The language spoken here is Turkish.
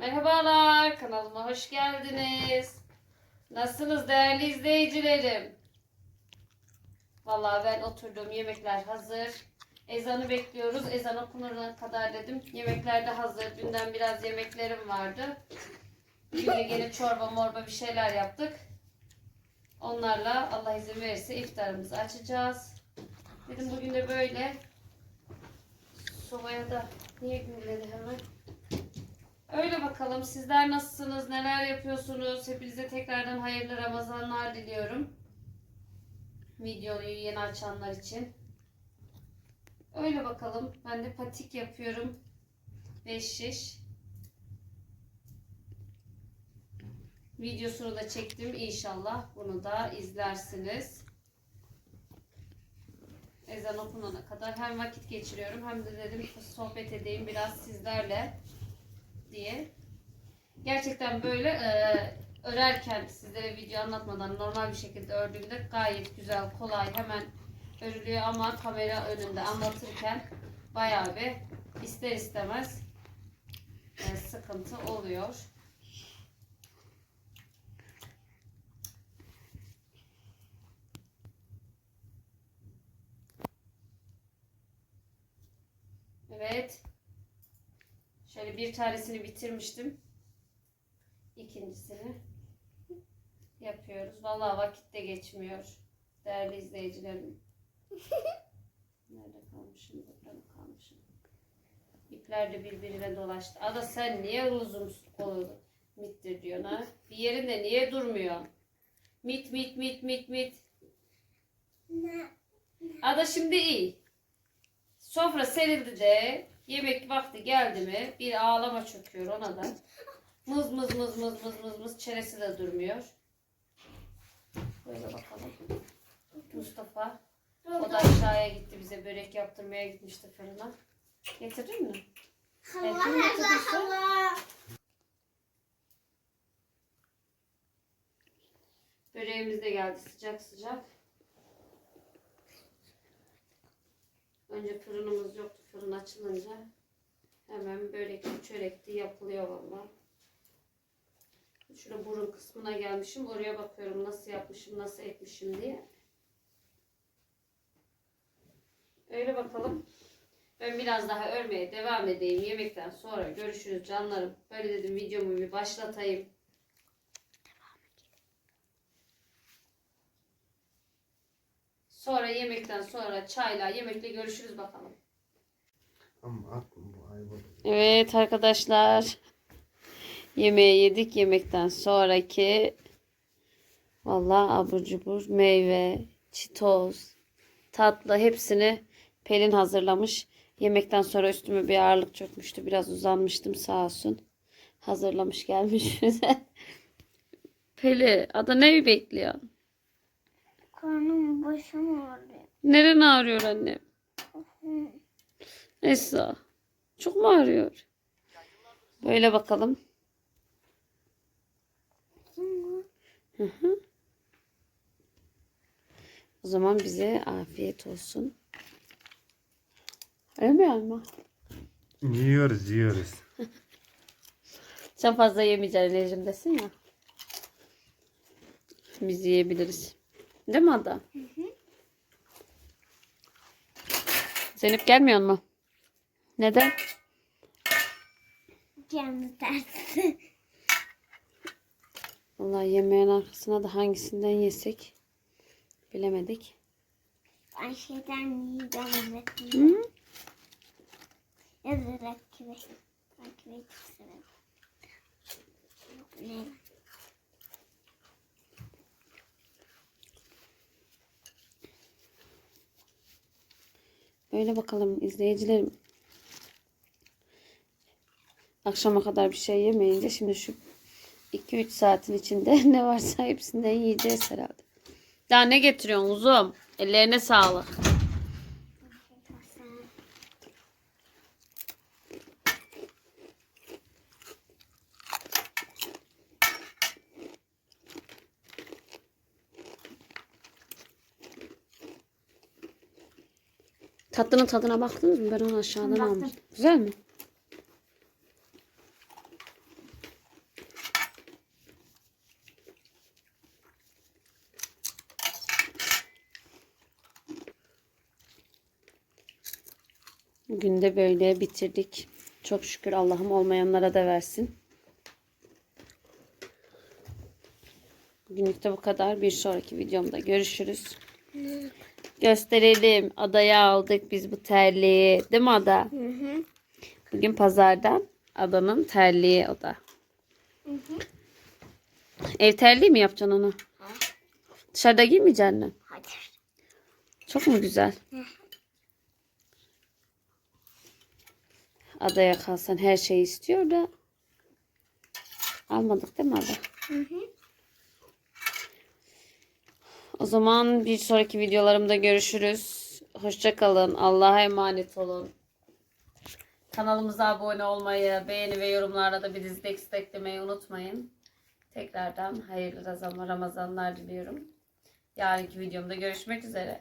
Merhabalar, kanalıma hoş geldiniz. Nasılsınız değerli izleyicilerim? Vallahi ben oturdum, yemekler hazır. Ezanı bekliyoruz. Ezan okunana kadar dedim. Yemekler de hazır. Dünden biraz yemeklerim vardı. Bugün gene çorba morba bir şeyler yaptık. Onlarla Allah izin verirse iftarımızı açacağız. Dedim bugün de böyle sobaya da niye gürledi hemen? Öyle bakalım. Sizler nasılsınız? Neler yapıyorsunuz? Hepinize tekrardan hayırlı Ramazanlar diliyorum. Videoyu yeni açanlar için. Öyle bakalım. Ben de patik yapıyorum. 5 şiş. Videosunu da çektim. İnşallah bunu da izlersiniz. Ezan okunana kadar hem vakit geçiriyorum hem de dedim sohbet edeyim biraz sizlerle diye. Gerçekten böyle e, örerken sizlere video anlatmadan normal bir şekilde ördüğümde gayet güzel, kolay, hemen örülüyor ama kamera önünde anlatırken bayağı bir ister istemez e, sıkıntı oluyor. Evet. Şöyle bir tanesini bitirmiştim. İkincisini yapıyoruz. Vallahi vakit de geçmiyor. Değerli izleyicilerim. Nerede kalmışım? Burada mı kalmışım? İpler de birbirine dolaştı. Ada sen niye uzun kolu mittir diyorsun ha? Bir yerinde niye durmuyor? Mit mit mit mit mit. Ada şimdi iyi. Sofra serildi de yemek vakti geldi mi bir ağlama çöküyor ona da. Mız mız mız mız mız mız mız çenesi de durmuyor. Böyle bakalım. Mustafa. O da aşağıya gitti bize börek yaptırmaya gitmişti fırına. Getirdin mi? Allah getirdiyse. Allah. Böreğimiz de geldi sıcak sıcak. Önce fırınımız yoktu. Fırın açılınca hemen börekli çörekli yapılıyor valla. Şurada burun kısmına gelmişim. Oraya bakıyorum nasıl yapmışım, nasıl etmişim diye. Öyle bakalım. Ben biraz daha örmeye devam edeyim. Yemekten sonra görüşürüz canlarım. Böyle dedim videomu bir başlatayım. Sonra yemekten sonra çayla yemekle görüşürüz bakalım. Ama bu. Evet arkadaşlar. Yemeği yedik. Yemekten sonraki vallahi abur cubur, meyve, çitoz, tatlı hepsini Pelin hazırlamış. Yemekten sonra üstüme bir ağırlık çökmüştü. Biraz uzanmıştım sağ olsun. Hazırlamış gelmiş bize. Peli, ada neyi bekliyor? Karnım başım ağrıyor. Neren ağrıyor annem? Esra. Çok mu ağrıyor? Böyle bakalım. Hı hı. O zaman bize afiyet olsun. Öyle mi Alma? Yiyoruz yiyoruz. Sen fazla yemeyeceksin enerjimdesin ya. Biz yiyebiliriz. Değil mi Ada? Zeynep gelmiyor mu? Neden? Canım tersi. Vallahi yemeğin arkasına da hangisinden yesek bilemedik. Ben şeyden yiyeceğim evet. Hı? Rakibi. Rakibi çok severim. Ne? Böyle bakalım izleyicilerim. Akşama kadar bir şey yemeyince şimdi şu 2-3 saatin içinde ne varsa hepsinden yiyeceğiz herhalde. Daha ne getiriyorsun uzun? Ellerine sağlık. Tatlının tadına baktınız mı? Ben onu aşağıdan Baktım. almıştım. Güzel mi? Bugün de böyle bitirdik. Çok şükür Allah'ım olmayanlara da versin. Bugünlük de bu kadar. Bir sonraki videomda görüşürüz. Gösterelim. Adaya aldık biz bu terliği. Değil mi Ada? Hı hı. Bugün pazardan adanın terliği o da. Ev terliği mi yapacaksın onu? Dışarıda giymeyeceksin mi? Hayır. Çok mu güzel? Adaya kalsan her şeyi istiyor da almadık değil mi Ada? Hı hı. O zaman bir sonraki videolarımda görüşürüz. Hoşça kalın. Allah'a emanet olun. Kanalımıza abone olmayı, beğeni ve yorumlarda da bizi desteklemeyi unutmayın. Tekrardan hayırlı Ramazan- Ramazanlar diliyorum. Yarınki videomda görüşmek üzere.